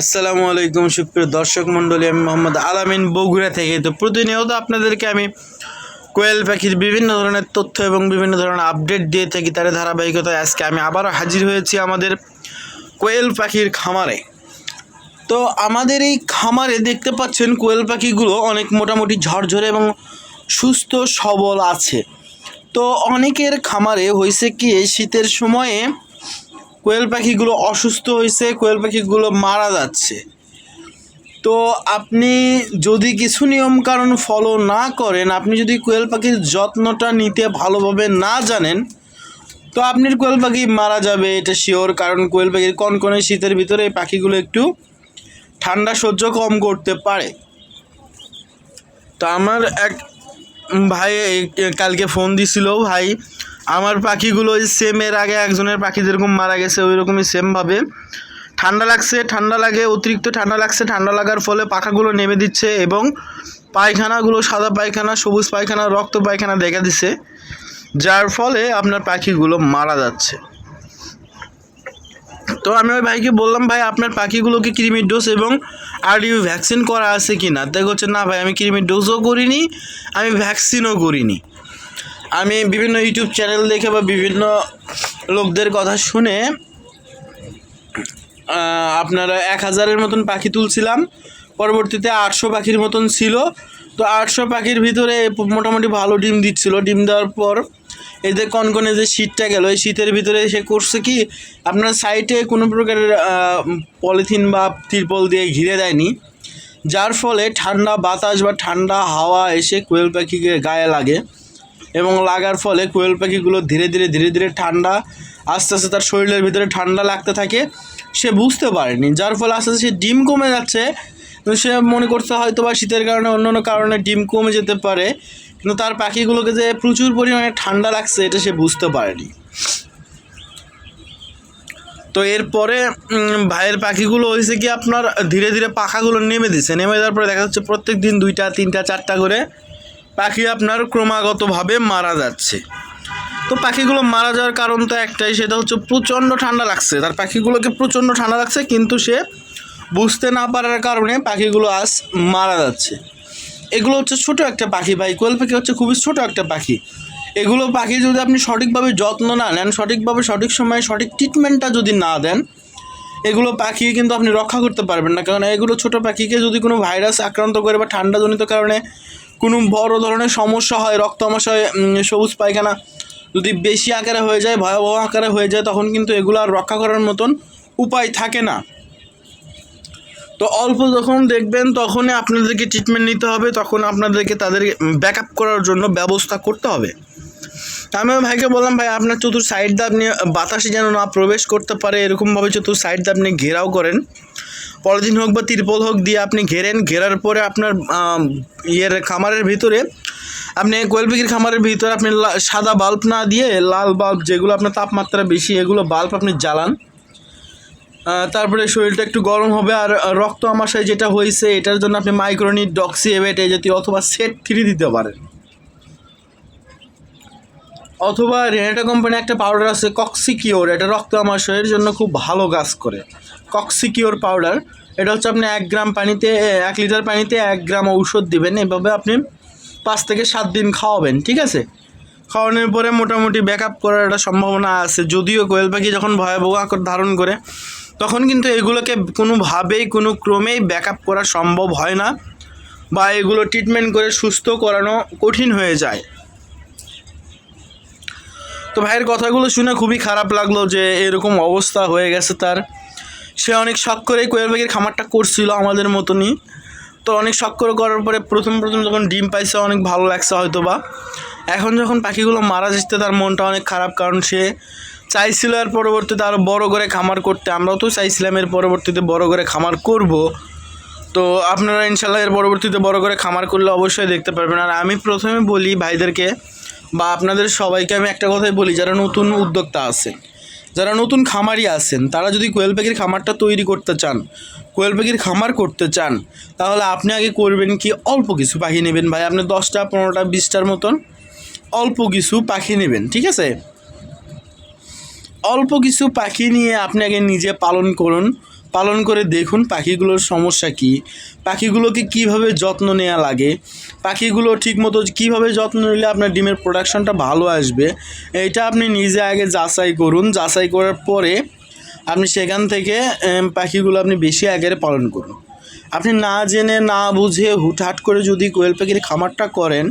আসসালামু আলাইকুম, সুপ্রিয় দর্শক মণ্ডলী, আমি মোহাম্মদ আলামিন বগুড়া থেকে। তো প্রতিনিয়ত আপনাদেরকে আমি কোয়েল পাখির বিভিন্ন ধরনের তথ্য এবং বিভিন্ন ধরনের আপডেট দিয়ে থাকি তার ধারাবাহিকতায়। আজকে আমি আবারও হাজির হয়েছি আমাদের কোয়েল পাখির খামারে। তো আমাদের এই খামারে দেখতে পাচ্ছেন কোয়েল পাখিগুলো অনেক মোটামুটি ঝরঝরে এবং সুস্থ, সবল আছে। তো অনেকের খামারে হয়েছে কি শীতের সময়ে কোয়েল পাখিগুলো অসুস্থ হয়েছে, কোয়েল পাখিগুলো মারা যাচ্ছে। তো আপনি যদি কিছু নিয়ম কারণ ফলো না করেন, আপনি যদি কোয়েল পাখির যত্নটা নিতে ভালোভাবে না জানেন, তো আপনার কোয়েল পাখি মারা যাবে, এটা শিওর কারণ কোয়েল পাখির কনকনে শীতের ভিতরে এই পাখিগুলো একটু ঠান্ডা সহ্য কম করতে পারে। তো আমার এক ভাই কালকে ফোন দিছিল, ভাই আমার পাখিগুলো ওই সেম এর আগে একজনের পাখি যেরকম মারা গেছে ওই রকমই সেমভাবে ঠান্ডা লাগছে, ঠান্ডা লাগে, অতিরিক্ত ঠান্ডা লাগছে, ঠান্ডা লাগার ফলে পাখাগুলো নেমে দিচ্ছে এবং পায়খানাগুলো সাদা পায়খানা, সবুজ পায়খানা, রক্ত পায়খানা দেখা দিচ্ছে, যার ফলে আপনার পাখিগুলো মারা যাচ্ছে। তো আমি ওই ভাইকে বললাম, ভাই, আপনার পাখিগুলোকে ক্রিমির ডোজ এবং আর ইউ ভ্যাকসিন করা আছে কি না দেখ হচ্ছে, না ভাই, আমি ক্রিমির ডোজও করিনি, আমি ভ্যাকসিনও করিনি। আমি বিভিন্ন ইউটিউব চ্যানেল দেখে বা বিভিন্ন লোকদের কথা শুনে আপনারা এক হাজারের মতন পাখি তুলছিলাম। পরবর্তীতে আটশো পাখির মতন ছিল। তো আটশো পাখির ভিতরে মোটামুটি ভালো ডিম দিচ্ছিল। ডিম দেওয়ার পর এদের কনকনে যে শীতটা গেল, এই শীতের ভিতরে সে করছে কি, আপনার সাইটে কোনো প্রকারের পলিথিন বা তিরপল দিয়ে ঘিরে দেয়নি। যার ফলে ঠান্ডা বাতাস বা ঠান্ডা হাওয়া এসে কোয়েল পাখিকে গায়ে লাগে। এবং লাগার ফলে কোয়েল পাখিগুলো ধীরে ধীরে ধীরে ধীরে ঠান্ডা, আস্তে আস্তে তার শরীরের ভিতরে ঠান্ডা লাগতে থাকে। সে বুঝতে পারেনি, যার ফলে আস্তে আস্তে সে ডিম কমে যাচ্ছে। সে মনে করছে হয়তো বা শীতের কারণে অন্য অন্য কারণে ডিম কমে যেতে পারে। কিন্তু তার পাখিগুলোকে যে প্রচুর পরিমাণে ঠান্ডা লাগছে, এটা সে বুঝতে পারেনি। তো এরপরে ভাইয়ের পাখিগুলো হয়েছে কি আপনার ধীরে ধীরে পাখাগুলো নেমে দিচ্ছে নেমে যাওয়ার পরে দেখা যাচ্ছে প্রত্যেক দিন দুইটা, তিনটা, চারটা করে পাখি আপনার ক্রমাগতভাবে মারা যাচ্ছে। তো পাখিগুলো মারা যাওয়ার কারণ তো একটাই, সেটা হচ্ছে প্রচণ্ড ঠান্ডা লাগছে। তার পাখিগুলোকে প্রচণ্ড ঠান্ডা লাগছে, কিন্তু সে বুঝতে না পারার কারণে পাখিগুলো আজ মারা যাচ্ছে। এগুলো হচ্ছে ছোট একটা পাখি ভাই, কোয়েল পাখি হচ্ছে খুবই ছোট একটা পাখি। এগুলো পাখি যদি আপনি সঠিকভাবে যত্ন না নেন, সঠিকভাবে, সঠিক সময়ে, সঠিক ট্রিটমেন্টটা যদি না দেন, এগুলো পাখি কিন্তু আপনি রক্ষা করতে পারবেন না। কারণ এগুলো ছোট পাখিকে যদি কোনো ভাইরাস আক্রান্ত করে বা ঠান্ডাজনিত কারণে কোনো বড় ধরনের সমস্যা হয়, রক্ত আমাশয় সবুজ পায়খানা যদি বেশি আকারে হয়ে যায়, ভয়াবহ আকারে হয়ে যায়, তখন কিন্তু এগুলো আর রক্ষা করার মতন উপায় থাকে না। তো অল্প যখন দেখবেন, তখনই আপনাদেরকে ট্রিটমেন্ট নিতে হবে, তখন আপনাদেরকে তাদের ব্যাক আপ করার জন্য ব্যবস্থা করতে হবে। আমি ভাইকে বললাম, ভাই, আপনার চতুর সাইড দিয়ে আপনি বাতাসে যেন না প্রবেশ করতে পারে, এরকমভাবে চতুর সাইড দিয়ে আপনি ঘেরাও করেন। পলিথিন হোক বা তিরপল হোক দিয়ে আপনি ঘেরেন, ঘেরার পরে আপনার ইয়ের খামারের ভিতরে আপনি কোয়েল পাখির খামারের ভিতরে আপনি সাদা বাল্ব না দিয়ে লাল বাল্ব যেগুলো আপনার তাপমাত্রা বেশি, এগুলো বাল্ব আপনি জ্বালান। তারপরে শরীরটা একটু গরম হবে আর রক্ত আমাশয় যেটা হয়েছে, এটার জন্য আপনি মাইক্রোনিট ডক্সি এভেট এই জাতীয় অথবা সেট থ্রি দিতে পারেন। অথবা রেনেটা কোম্পানি একটা পাউডার আছে কক্সিকিওর এটা রক্ত আমাশয়ের জন্য খুব ভালো কাজ করে। কক্সিকিওর পাউডার এটা হচ্ছে আপনি এক গ্রাম পানিতে এক লিটার পানিতে এক গ্রাম ঔষধ দেবেন, এভাবে আপনি পাঁচ থেকে সাত দিন খাওয়াবেন, ঠিক আছে? খাওয়ানোর পরে মোটামুটি ব্যাক আপ করার একটা সম্ভাবনা আছে। যদিও কোয়েল পাখি যখন ভয়াবহ আকার ধারণ করে, তখন কিন্তু এগুলোকে কোনোভাবেই, কোনো ক্রমেই ব্যাক আপ করা সম্ভব হয় না বা এগুলো ট্রিটমেন্ট করে সুস্থ করানো কঠিন হয়ে যায়। তো ভাইয়ের কথাগুলো শুনে খুবই খারাপ লাগল যে এরকম অবস্থা হয়ে গেছে তার। সে অনেক শখ করে কোয়েল পাখির খামারটা করছিল আমাদের মতনই। তো অনেক শখ করে করার পরে প্রথম প্রথম যখন ডিম পাইছে অনেক ভালো লাগছে হয়তো বা এখন যখন পাখিগুলো মারা যাচ্ছে তার মনটা অনেক খারাপ কারণ সে চাইছিল আর পরবর্তীতে আরও বড় করে খামার করতে। আমরাও তো চাইছিলাম এর পরবর্তীতে বড় করে খামার করব। তো আপনারা ইনশাল্লাহ এর পরবর্তীতে বড় করে খামার করলে অবশ্যই দেখতে পারবেন। আর আমি প্রথমে বলি ভাইদেরকে বা আপনাদের সবাইকে আমি একটা কথাই বলি, যারা নতুন উদ্যোক্তা আছেন যারা নতুন খামারি আছেন, তারা যদি কোয়েল পাখির খামারটা তৈরি করতে চান, কোয়েল পাখির খামার করতে চান, তাহলে আপনি আগে করবেন কি? অল্প কিছু পাখি নেবেন ভাই। আপনি দশটা, পনেরোটা, বিশটার মতন অল্প কিছু পাখি নেবেন, ঠিক আছে? অল্প কিছু পাখি নিয়ে আপনি আগে নিজে পালন করুন। পালন করে দেখুন পাখিগুলোর সমস্যা কী। পাখিগুলোকে কীভাবে যত্ন নেওয়া লাগে, পাখিগুলো ঠিকমতো কীভাবে যত্ন নিলে আপনার ডিমের প্রোডাকশনটা ভালো আসবে, এইটা আপনি নিজে আগে যাচাই করুন। যাচাই করার পরে আপনি সেখান থেকে পাখিগুলো আপনি বেশি আগের পালন করুন। আপনি না জেনে, না বুঝে হুটহাট করে যদি কোয়েল পাখির খামারটা করেন,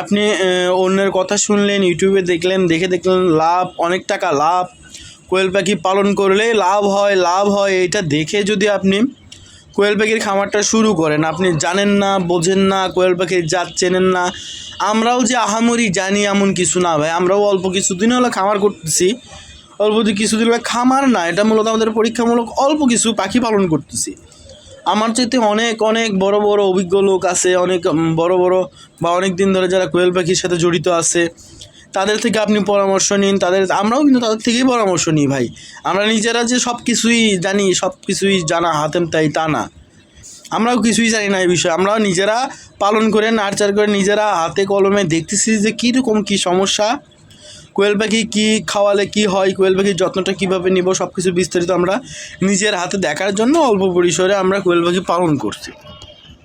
আপনি অন্যের কথা শুনলেন, ইউটিউবে দেখলেন, দেখে দেখলেন, লাভ, অনেক টাকা লাভ। কোয়েল পাখি পালন করলে লাভ হয় লাভ হয়, এইটা দেখে যদি আপনি কোয়েল পাখির খামারটা শুরু করেন, আপনি জানেন না, বোঝেন না, কোয়েল পাখির জাত চেনেন না, আমরাও যে আহামরি জানি এমন কিছু না ভাই, আমরাও অল্প কিছুদিন হলো খামার করতেছি, অল্প কিছুদিন হলো খামার না, এটা মূলত আমাদের পরীক্ষামূলক অল্প কিছু পাখি পালন করতেছি। আমার চাইতে অনেক অনেক বড় বড় অভিজ্ঞ লোক আছে, অনেক বড় বড় বা অনেক দিন ধরে যারা কোয়েল পাখির সাথে জড়িত আছে তাদের থেকে আপনি পরামর্শ নিন, তাদের, আমরাও কিন্তু তাদের থেকেই পরামর্শ নিই ভাই। আমরা নিজেরা যে সব কিছুই জানি, সব কিছুই জানা হাতেম তাই তা না। আমরাও কিছুই জানি না এই বিষয়ে। আমরাও নিজেরা পালন করে নার্চার করে নিজেরা হাতে কলমে দেখতেছি যে কীরকম কী সমস্যা, কোয়েল পাখি কী খাওয়ালে কী হয়, কোয়েল পাখির যত্নটা কীভাবে নিব সব কিছু বিস্তারিত আমরা নিজের হাতে দেখার জন্য অল্প পরিসরে আমরা কোয়েল পাখি পালন করছি।